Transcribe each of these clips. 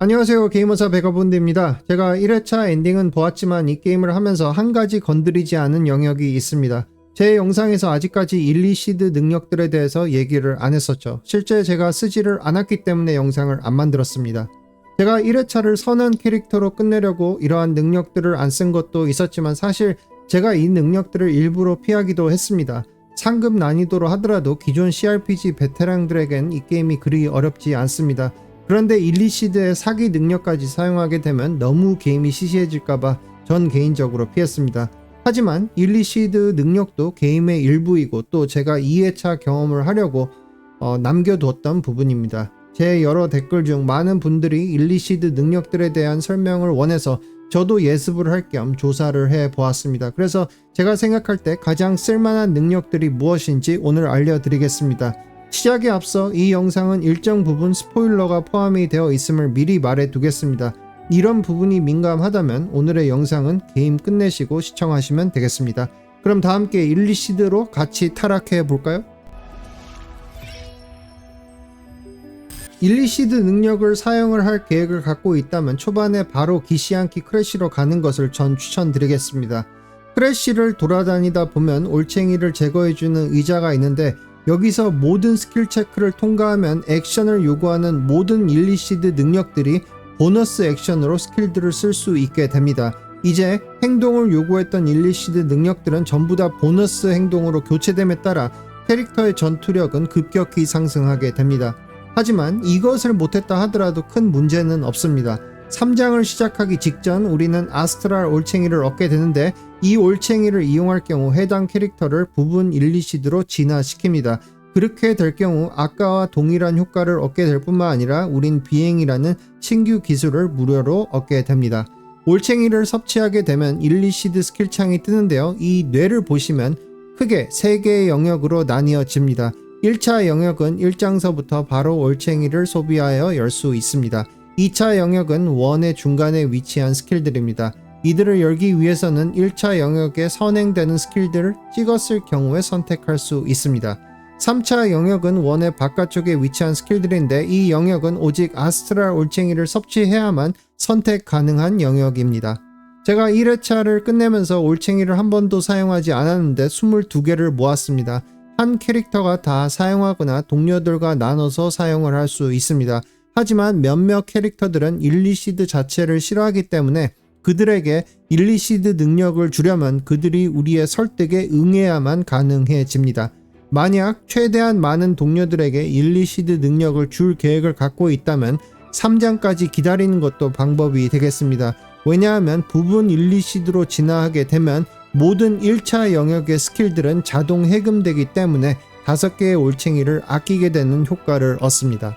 안녕하세요. 게이머사 백업본드입니다. 제가 1회차 엔딩은 보았지만 이 게임을 하면서 한 가지 건드리지 않은 영역이 있습니다. 제 영상에서 아직까지 1, 2시드 능력들에 대해서 얘기를 안 했었죠. 실제 제가 쓰지를 않았기 때문에 영상을 안 만들었습니다. 제가 1회차를 선한 캐릭터로 끝내려고 이러한 능력들을 안 쓴 것도 있었지만 사실 제가 이 능력들을 일부러 피하기도 했습니다. 상급 난이도로 하더라도 기존 CRPG 베테랑들에겐 이 게임이 그리 어렵지 않습니다 그런데 1, 2시드의 사기 능력까지 사용하게 되면 너무 게임이 시시해질까봐 전 개인적으로 피했습니다. 하지만 1, 2시드 능력도 게임의 일부이고 또 제가 2회차 경험을 하려고 어, 남겨두었던 부분입니다. 제 여러 댓글 중 많은 분들이 1, 2시드 능력들에 대한 설명을 원해서 저도 예습을 할 겸 조사를 해 보았습니다. 그래서 제가 생각할 때 가장 쓸만한 능력들이 무엇인지 오늘 알려드리겠습니다. 시작에 앞서 이 영상은 일정 부분 스포일러가 포함이 되어 있음을 미리 말해 두겠습니다. 이런 부분이 민감하다면 오늘의 영상은 게임 끝내시고 시청하시면 되겠습니다. 그럼 다 함께 1, 2시드로 같이 타락해 볼까요? 1, 2시드 능력을 사용을 할 계획을 갖고 있다면 초반에 바로 기시안키 크래쉬로 가는 것을 전 추천드리겠습니다. 크래쉬를 돌아다니다 보면 올챙이를 제거해주는 의자가 있는데 여기서 모든 스킬 체크를 통과하면 액션을 요구하는 모든 1, 2시드 능력들이 보너스 액션으로 스킬들을 쓸 수 있게 됩니다. 이제 행동을 요구했던 1, 2시드 능력들은 전부 다 보너스 행동으로 교체됨에 따라 캐릭터의 전투력은 급격히 상승하게 됩니다. 하지만 이것을 못했다 하더라도 큰 문제는 없습니다. 3장을 시작하기 직전 우리는 아스트랄 올챙이를 얻게 되는데 이 올챙이를 이용할 경우 해당 캐릭터를 부분 1, 2시드로 진화시킵니다. 그렇게 될 경우 아까와 동일한 효과를 얻게 될 뿐만 아니라 우린 비행이라는 신규 기술을 무료로 얻게 됩니다. 올챙이를 섭취하게 되면 1, 2시드 스킬 창이 뜨는데요. 이 뇌를 보시면 크게 3개의 영역으로 나뉘어집니다. 1차 영역은 1장서부터 바로 올챙이를 소비하여 열 수 있습니다. 2차 영역은 원의 중간에 위치한 스킬들입니다. 이들을 열기 위해서는 1차 영역에 선행되는 스킬들을 찍었을 경우에 선택할 수 있습니다. 3차 영역은 원의 바깥쪽에 위치한 스킬들인데 이 영역은 오직 아스트랄 올챙이를 섭취해야만 선택 가능한 영역입니다. 제가 1회차를 끝내면서 올챙이를 한 번도 사용하지 않았는데 22개를 모았습니다. 한 캐릭터가 다 사용하거나 동료들과 나눠서 사용을 할 수 있습니다. 하지만 몇몇 캐릭터들은 1, 2시드 자체를 싫어하기 때문에 그들에게 1, 2시드 능력을 주려면 그들이 우리의 설득에 응해야만 가능해집니다. 만약 최대한 많은 동료들에게 1, 2시드 능력을 줄 계획을 갖고 있다면 3장까지 기다리는 것도 방법이 되겠습니다. 왜냐하면 부분 1, 2시드로 진화하게 되면 모든 1차 영역의 스킬들은 자동 해금되기 때문에 5개의 올챙이를 아끼게 되는 효과를 얻습니다.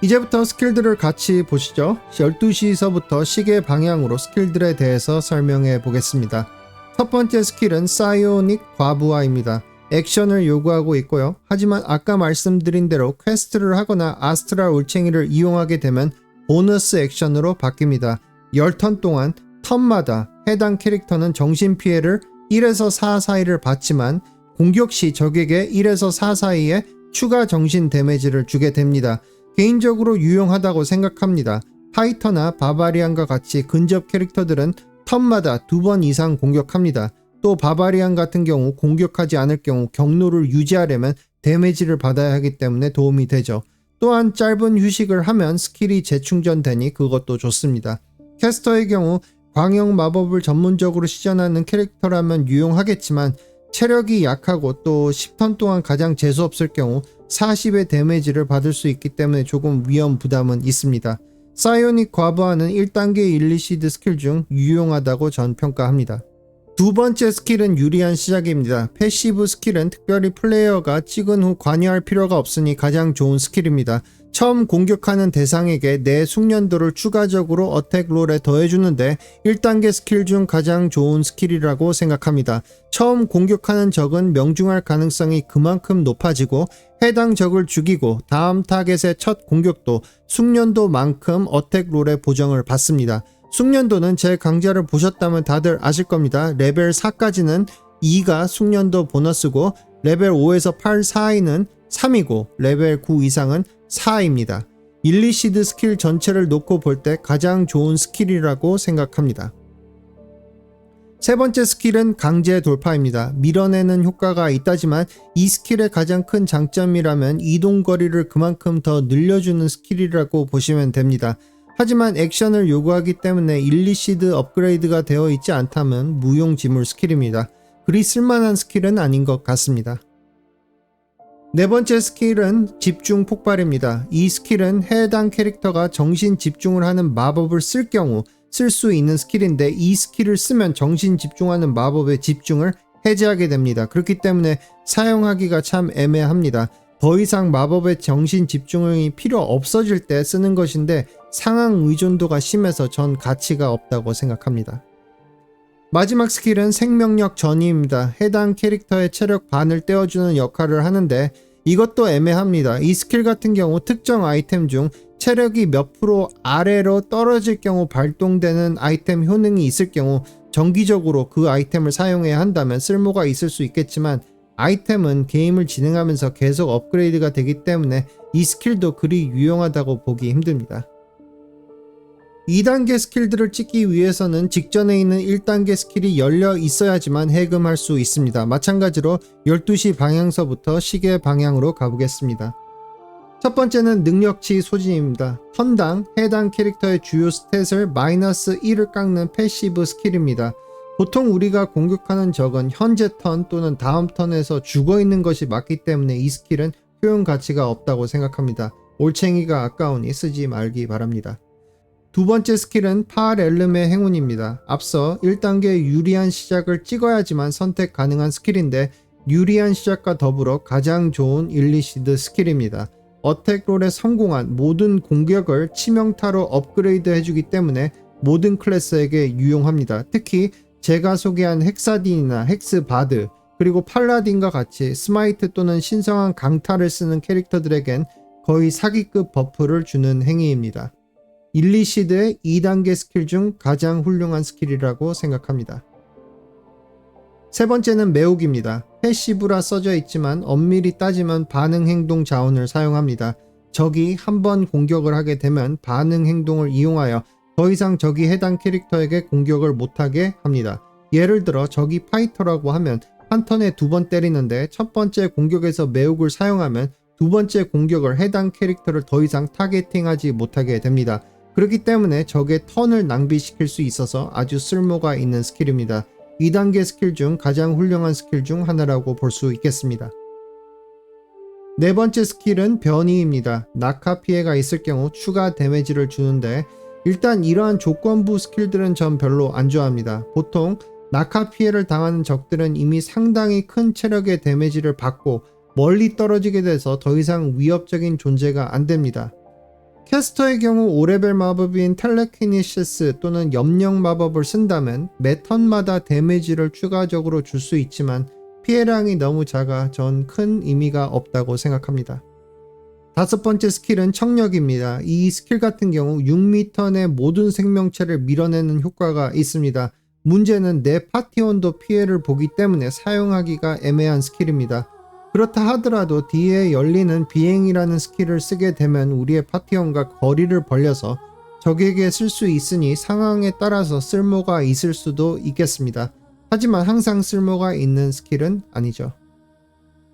이제부터 스킬들을 같이 보시죠. 12시서부터 시계 방향으로 스킬들에 대해서 설명해 보겠습니다. 첫 번째 스킬은 사이오닉 과부하입니다. 액션을 요구하고 있고요. 하지만 아까 말씀드린 대로 퀘스트를 하거나 아스트랄 올챙이를 이용하게 되면 보너스 액션으로 바뀝니다. 10턴 동안 턴마다 해당 캐릭터는 정신 피해를 1에서 4 사이를 받지만 공격 시 적에게 1에서 4 사이에 추가 정신 데미지를 주게 됩니다. 개인적으로 유용하다고 생각합니다. 파이터나 바바리안과 같이 근접 캐릭터들은 턴마다 두 번 이상 공격합니다. 또 바바리안 같은 경우 공격하지 않을 경우 경로를 유지하려면 데미지를 받아야 하기 때문에 도움이 되죠. 또한 짧은 휴식을 하면 스킬이 재충전되니 그것도 좋습니다. 캐스터의 경우 광역 마법을 전문적으로 시전하는 캐릭터라면 유용하겠지만 체력이 약하고 또 10턴 동안 가장 재수없을 경우 40의 데미지를 받을 수 있기 때문에 조금 위험 부담은 있습니다. 사이오닉 과부하는 1단계 1, 2시드 스킬 중 유용하다고 전 평가합니다. 두 번째 스킬은 유리한 시작입니다. 패시브 스킬은 특별히 플레이어가 찍은 후 관여할 필요가 없으니 가장 좋은 스킬입니다. 처음 공격하는 대상에게 내 숙련도를 추가적으로 어택 롤에 더해주는데 1단계 스킬 중 가장 좋은 스킬이라고 생각합니다. 처음 공격하는 적은 명중할 가능성이 그만큼 높아지고 해당 적을 죽이고 다음 타겟의 첫 공격도 숙련도만큼 어택 롤의 보정을 받습니다. 숙련도는 제 강좌를 보셨다면 다들 아실 겁니다. 레벨 4까지는 2가 숙련도 보너스고 레벨 5에서 8 사이는 3이고 레벨 9 이상은 4입니다. 일리시드 스킬 전체를 놓고 볼 때 가장 좋은 스킬이라고 생각합니다. 세 번째 스킬은 강제 돌파입니다. 밀어내는 효과가 있다지만 이 스킬의 가장 큰 장점이라면 이동 거리를 그만큼 더 늘려주는 스킬이라고 보시면 됩니다. 하지만 액션을 요구하기 때문에 일리시드 업그레이드가 되어 있지 않다면 무용지물 스킬입니다. 그리 쓸만한 스킬은 아닌 것 같습니다. 네 번째 스킬은 집중 폭발입니다. 이 스킬은 해당 캐릭터가 정신 집중을 하는 마법을 쓸 경우 쓸 수 있는 스킬인데 이 스킬을 쓰면 정신 집중하는 마법의 집중을 해제하게 됩니다. 그렇기 때문에 사용하기가 참 애매합니다. 더 이상 마법의 정신 집중이 필요 없어질 때 쓰는 것인데 상황 의존도가 심해서 전 가치가 없다고 생각합니다. 마지막 스킬은 생명력 전이입니다. 해당 캐릭터의 체력 반을 떼어주는 역할을 하는데 이것도 애매합니다. 이 스킬 같은 경우 특정 아이템 중 체력이 몇 프로 아래로 떨어질 경우 발동되는 아이템 효능이 있을 경우 정기적으로 그 아이템을 사용해야 한다면 쓸모가 있을 수 있겠지만 아이템은 게임을 진행하면서 계속 업그레이드가 되기 때문에 이 스킬도 그리 유용하다고 보기 힘듭니다. 2단계 스킬들을 찍기 위해서는 직전에 있는 1단계 스킬이 열려 있어야지만 해금할 수 있습니다. 마찬가지로 12시 방향서부터 시계 방향으로 가보겠습니다. 첫 번째는 능력치 소진입니다. 턴당 해당 캐릭터의 주요 스탯을 마이너스 1을 깎는 패시브 스킬입니다. 보통 우리가 공격하는 적은 현재 턴 또는 다음 턴에서 죽어 있는 것이 맞기 때문에 이 스킬은 효용 가치가 없다고 생각합니다. 올챙이가 아까우니 쓰지 말기 바랍니다. 두 번째 스킬은 파렐름의 행운입니다. 앞서 1단계 유리한 시작을 찍어야지만 선택 가능한 스킬인데 유리한 시작과 더불어 가장 좋은 일리시드 스킬입니다. 어택롤에 성공한 모든 공격을 치명타로 업그레이드 해주기 때문에 모든 클래스에게 유용합니다. 특히 제가 소개한 헥사딘이나 헥스바드 그리고 팔라딘과 같이 스마이트 또는 신성한 강타를 쓰는 캐릭터들에겐 거의 사기급 버프를 주는 행위입니다. 일리시드의 2단계 스킬 중 가장 훌륭한 스킬이라고 생각합니다. 세 번째는 매혹입니다. 패시브라 써져 있지만 엄밀히 따지면 반응 행동 자원을 사용합니다. 적이 한 번 공격을 하게 되면 반응 행동을 이용하여 더 이상 적이 해당 캐릭터에게 공격을 못하게 합니다. 예를 들어 적이 파이터라고 하면 한 턴에 두 번 때리는데 첫 번째 공격에서 매혹을 사용하면 두 번째 공격을 해당 캐릭터를 더 이상 타겟팅하지 못하게 됩니다. 그렇기 때문에 적의 턴을 낭비시킬 수 있어서 아주 쓸모가 있는 스킬입니다. 2단계 스킬 중 가장 훌륭한 스킬 중 하나라고 볼 수 있겠습니다. 네 번째 스킬은 변이입니다. 낙하 피해가 있을 경우 추가 데미지를 주는데 일단 이러한 조건부 스킬들은 전 별로 안 좋아합니다. 보통 낙하 피해를 당하는 적들은 이미 상당히 큰 체력의 데미지를 받고 멀리 떨어지게 돼서 더 이상 위협적인 존재가 안 됩니다. 캐스터의 경우 5레벨 마법인 텔레키니시스 또는 염령 마법을 쓴다면 매 턴마다 데미지를 추가적으로 줄 수 있지만 피해량이 너무 작아 전 큰 의미가 없다고 생각합니다. 다섯 번째 스킬은 청력입니다. 이 스킬 같은 경우 6m 내 모든 생명체를 밀어내는 효과가 있습니다. 문제는 내 파티원도 피해를 보기 때문에 사용하기가 애매한 스킬입니다. 그렇다 하더라도 뒤에 열리는 비행이라는 스킬을 쓰게 되면 우리의 파티원과 거리를 벌려서 적에게 쓸 수 있으니 상황에 따라서 쓸모가 있을 수도 있겠습니다. 하지만 항상 쓸모가 있는 스킬은 아니죠.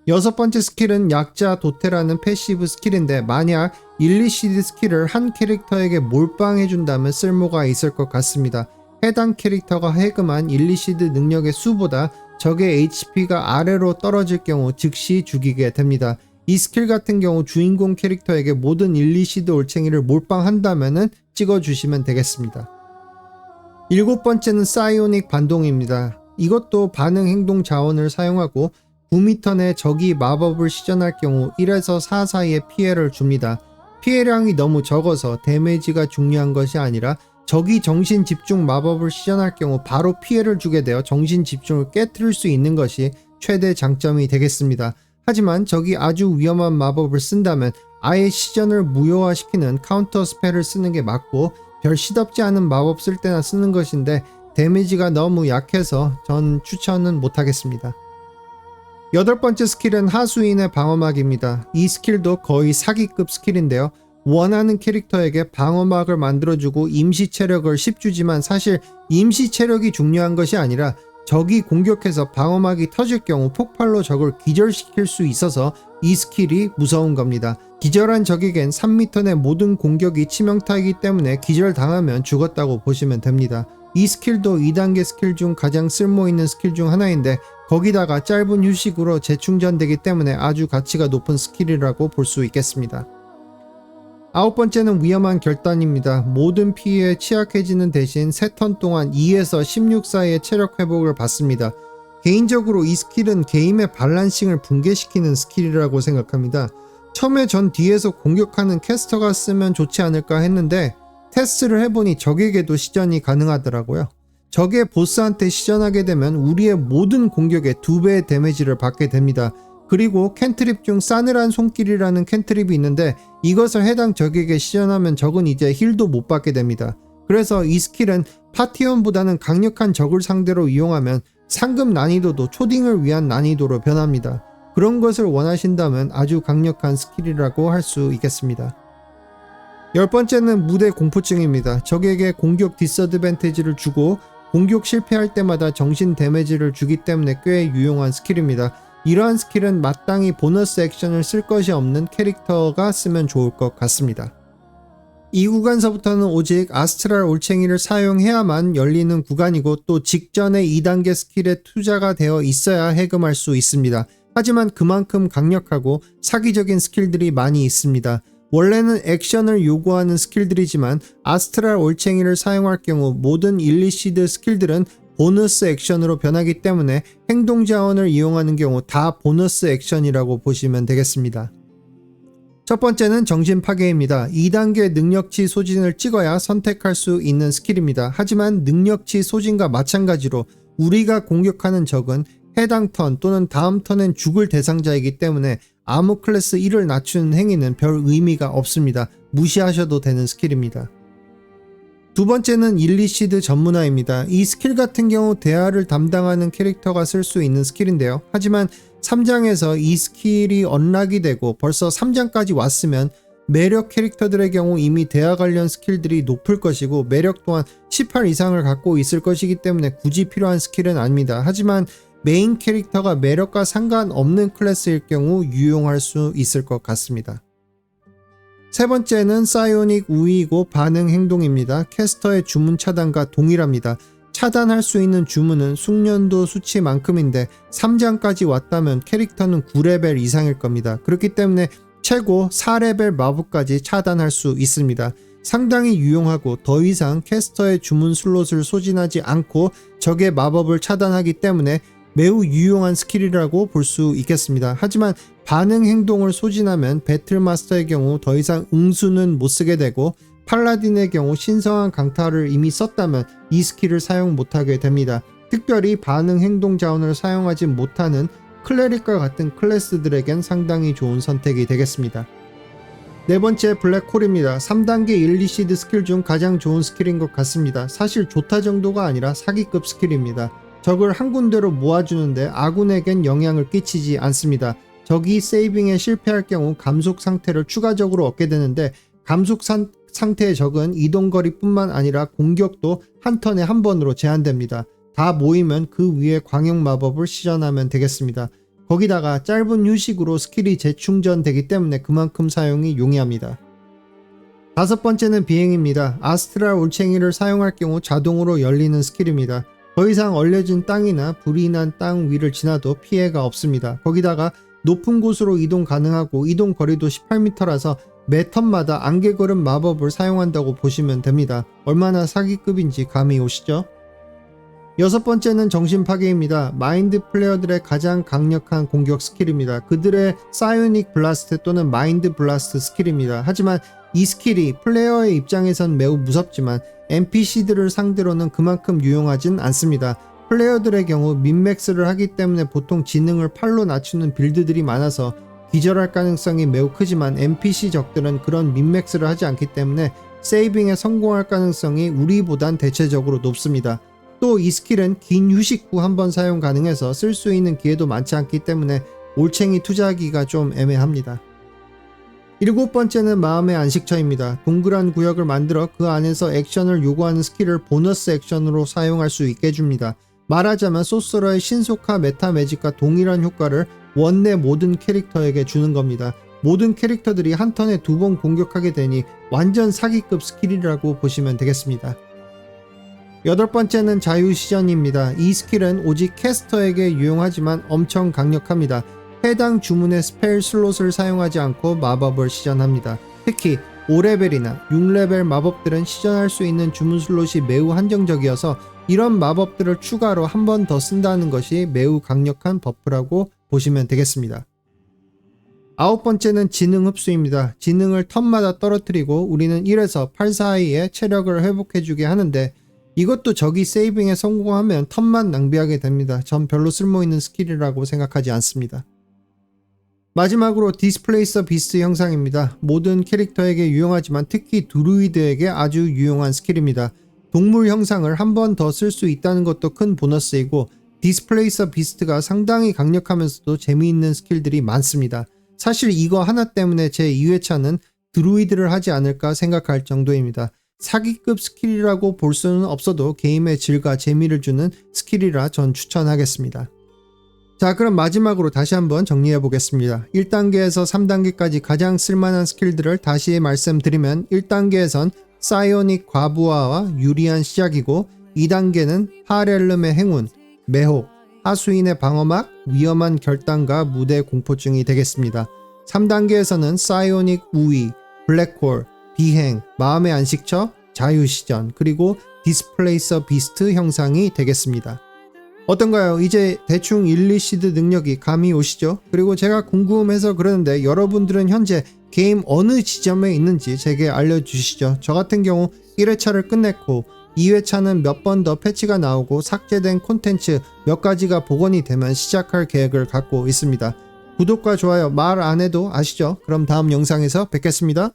여섯 번째 스킬은 약자 도태라는 패시브 스킬인데 만약 일리시드 스킬을 한 캐릭터에게 몰빵해준다면 쓸모가 있을 것 같습니다. 해당 캐릭터가 해금한 일리시드 능력의 수보다 적의 HP가 아래로 떨어질 경우 즉시 죽이게 됩니다. 이 스킬 같은 경우 주인공 캐릭터에게 모든 일리시드 올챙이를 몰빵한다면 찍어주시면 되겠습니다. 일곱 번째는 사이오닉 반동입니다. 이것도 반응 행동 자원을 사용하고 9m 내 적이 마법을 시전할 경우 1에서 4 사이의 피해를 줍니다. 피해량이 너무 적어서 데미지가 중요한 것이 아니라 적이 정신 집중 마법을 시전할 경우 바로 피해를 주게 되어 정신 집중을 깨뜨릴 수 있는 것이 최대 장점이 되겠습니다. 하지만 적이 아주 위험한 마법을 쓴다면 아예 시전을 무효화시키는 카운터 스펠을 쓰는 게 맞고 별 시덥지 않은 마법 쓸 때나 쓰는 것인데 데미지가 너무 약해서 전 추천은 못하겠습니다. 여덟 번째 스킬은 하수인의 방어막입니다. 이 스킬도 거의 사기급 스킬인데요. 원하는 캐릭터에게 방어막을 만들어주고 임시 체력을 10 주지만 사실 임시 체력이 중요한 것이 아니라 적이 공격해서 방어막이 터질 경우 폭발로 적을 기절시킬 수 있어서 이 스킬이 무서운 겁니다. 기절한 적에겐 3m 내 모든 공격이 치명타이기 때문에 기절당하면 죽었다고 보시면 됩니다. 이 스킬도 2단계 스킬 중 가장 쓸모있는 스킬 중 하나인데 거기다가 짧은 휴식으로 재충전되기 때문에 아주 가치가 높은 스킬이라고 볼 수 있겠습니다. 아홉 번째는 위험한 결단입니다. 모든 피해에 취약해지는 대신 3턴 동안 2에서 16 사이의 체력 회복을 받습니다. 개인적으로 이 스킬은 게임의 밸런싱을 붕괴시키는 스킬이라고 생각합니다. 처음에 전 뒤에서 공격하는 캐스터가 쓰면 좋지 않을까 했는데 테스트를 해보니 적에게도 시전이 가능하더라고요. 적의 보스한테 시전하게 되면 우리의 모든 공격에 2배의 데미지를 받게 됩니다. 그리고 캔트립 중 싸늘한 손길이라는 캔트립이 있는데 이것을 해당 적에게 시전하면 적은 이제 힐도 못 받게 됩니다. 그래서 이 스킬은 파티원보다는 강력한 적을 상대로 이용하면 상급 난이도도 초딩을 위한 난이도로 변합니다. 그런 것을 원하신다면 아주 강력한 스킬이라고 할 수 있겠습니다. 열 번째는 무대 공포증입니다. 적에게 공격 디서드밴티지를 주고 공격 실패할 때마다 정신 데미지를 주기 때문에 꽤 유용한 스킬입니다. 이러한 스킬은 마땅히 보너스 액션을 쓸 것이 없는 캐릭터가 쓰면 좋을 것 같습니다. 이 구간서부터는 오직 아스트랄 올챙이를 사용해야만 열리는 구간이고 또 직전에 2단계 스킬에 투자가 되어 있어야 해금할 수 있습니다. 하지만 그만큼 강력하고 사기적인 스킬들이 많이 있습니다. 원래는 액션을 요구하는 스킬들이지만 아스트랄 올챙이를 사용할 경우 모든 일리시드 스킬들은 보너스 액션으로 변하기 때문에 행동 자원을 이용하는 경우 다 보너스 액션이라고 보시면 되겠습니다. 첫 번째는 정신 파괴입니다. 2단계 능력치 소진을 찍어야 선택할 수 있는 스킬입니다. 하지만 능력치 소진과 마찬가지로 우리가 공격하는 적은 해당 턴 또는 다음 턴엔 죽을 대상자이기 때문에 아무 클래스 1을 낮추는 행위는 별 의미가 없습니다. 무시하셔도 되는 스킬입니다. 두 번째는 일리시드 전문화입니다. 이 스킬 같은 경우 대화를 담당하는 캐릭터가 쓸 수 있는 스킬인데요. 하지만 3장에서 이 스킬이 언락이 되고 벌써 3장까지 왔으면 매력 캐릭터들의 경우 이미 대화 관련 스킬들이 높을 것이고 매력 또한 18 이상을 갖고 있을 것이기 때문에 굳이 필요한 스킬은 아닙니다. 하지만 메인 캐릭터가 매력과 상관없는 클래스일 경우 유용할 수 있을 것 같습니다. 세 번째는 사이오닉 우위이고 반응 행동입니다. 캐스터의 주문 차단과 동일합니다. 차단할 수 있는 주문은 숙련도 수치만큼인데 3장까지 왔다면 캐릭터는 9레벨 이상일 겁니다. 그렇기 때문에 최고 4레벨 마법까지 차단할 수 있습니다. 상당히 유용하고 더 이상 캐스터의 주문 슬롯을 소진하지 않고 적의 마법을 차단하기 때문에 매우 유용한 스킬이라고 볼 수 있겠습니다. 하지만 반응 행동을 소진하면 배틀마스터의 경우 더 이상 응수는 못 쓰게 되고 팔라딘의 경우 신성한 강타를 이미 썼다면 이 스킬을 사용 못하게 됩니다. 특별히 반응 행동 자원을 사용하지 못하는 클레릭과 같은 클래스들에겐 상당히 좋은 선택이 되겠습니다. 네 번째 블랙홀입니다. 3단계 일리시드 스킬 중 가장 좋은 스킬인 것 같습니다. 사실 좋다 정도가 아니라 사기급 스킬입니다. 적을 한 군데로 모아주는데 아군에겐 영향을 끼치지 않습니다. 적이 세이빙에 실패할 경우 감속 상태를 추가적으로 얻게 되는데 감속 산, 상태의 적은 이동거리뿐만 아니라 공격도 한 턴에 한 번으로 제한됩니다. 다 모이면 그 위에 광역 마법을 시전하면 되겠습니다. 거기다가 짧은 휴식으로 스킬이 재충전되기 때문에 그만큼 사용이 용이합니다. 다섯 번째는 비행입니다. 아스트랄 올챙이를 사용할 경우 자동으로 열리는 스킬입니다. 더 이상 얼려진 땅이나 불이 난 땅 위를 지나도 피해가 없습니다. 거기다가 높은 곳으로 이동 가능하고 이동 거리도 18m라서 매 턴마다 안개걸음 마법을 사용한다고 보시면 됩니다. 얼마나 사기급인지 감이 오시죠? 여섯 번째는 정신 파괴입니다. 마인드 플레이어들의 가장 강력한 공격 스킬입니다. 그들의 사이오닉 블라스트 또는 마인드 블라스트 스킬입니다. 하지만 이 스킬이 플레이어의 입장에선 매우 무섭지만 NPC들을 상대로는 그만큼 유용하진 않습니다. 플레이어들의 경우 민맥스를 하기 때문에 보통 지능을 8로 낮추는 빌드들이 많아서 기절할 가능성이 매우 크지만 NPC 적들은 그런 민맥스를 하지 않기 때문에 세이빙에 성공할 가능성이 우리보단 대체적으로 높습니다. 또 이 스킬은 긴 휴식 후 한번 사용 가능해서 쓸 수 있는 기회도 많지 않기 때문에 올챙이 투자하기가 좀 애매합니다. 일곱 번째는 마음의 안식처입니다. 동그란 구역을 만들어 그 안에서 액션을 요구하는 스킬을 보너스 액션으로 사용할 수 있게 해줍니다. 말하자면 소스러의 신속화 메타 매직과 동일한 효과를 원내 모든 캐릭터에게 주는 겁니다. 모든 캐릭터들이 한 턴에 두 번 공격하게 되니 완전 사기급 스킬이라고 보시면 되겠습니다. 여덟 번째는 자유시전입니다. 이 스킬은 오직 캐스터에게 유용하지만 엄청 강력합니다. 해당 주문의 스펠 슬롯을 사용하지 않고 마법을 시전합니다. 특히 5레벨이나 6레벨 마법들은 시전할 수 있는 주문 슬롯이 매우 한정적이어서 이런 마법들을 추가로 한 번 더 쓴다는 것이 매우 강력한 버프라고 보시면 되겠습니다. 아홉 번째는 지능 흡수입니다. 지능을 턴마다 떨어뜨리고 우리는 1에서 8 사이에 체력을 회복해주게 하는데 이것도 적이 세이빙에 성공하면 턴만 낭비하게 됩니다. 전 별로 쓸모있는 스킬이라고 생각하지 않습니다. 마지막으로 디스플레이서 비스트 형상입니다. 모든 캐릭터에게 유용하지만 특히 드루이드에게 아주 유용한 스킬입니다. 동물 형상을 한 번 더 쓸 수 있다는 것도 큰 보너스이고 디스플레이서 비스트가 상당히 강력하면서도 재미있는 스킬들이 많습니다. 사실 이거 하나 때문에 제 2회차는 드루이드를 하지 않을까 생각할 정도입니다. 사기급 스킬이라고 볼 수는 없어도 게임의 질과 재미를 주는 스킬이라 전 추천하겠습니다. 자, 그럼 마지막으로 다시 한번 정리해 보겠습니다. 1단계에서 3단계까지 가장 쓸만한 스킬들을 다시 말씀드리면 1단계에선 사이오닉 과부하와 유리한 시작이고 2단계는 하렐름의 행운, 매혹, 하수인의 방어막, 위험한 결단과 무대 공포증이 되겠습니다. 3단계에서는 사이오닉 우위, 블랙홀, 비행, 마음의 안식처, 자유시전, 그리고 디스플레이서 비스트 형상이 되겠습니다. 어떤가요? 이제 대충 1, 2시드 능력이 감이 오시죠? 그리고 제가 궁금해서 그러는데 여러분들은 현재 게임 어느 지점에 있는지 제게 알려주시죠. 저 같은 경우 1회차를 끝냈고 2회차는 몇 번 더 패치가 나오고 삭제된 콘텐츠 몇 가지가 복원이 되면 시작할 계획을 갖고 있습니다. 구독과 좋아요 말 안 해도 아시죠? 그럼 다음 영상에서 뵙겠습니다.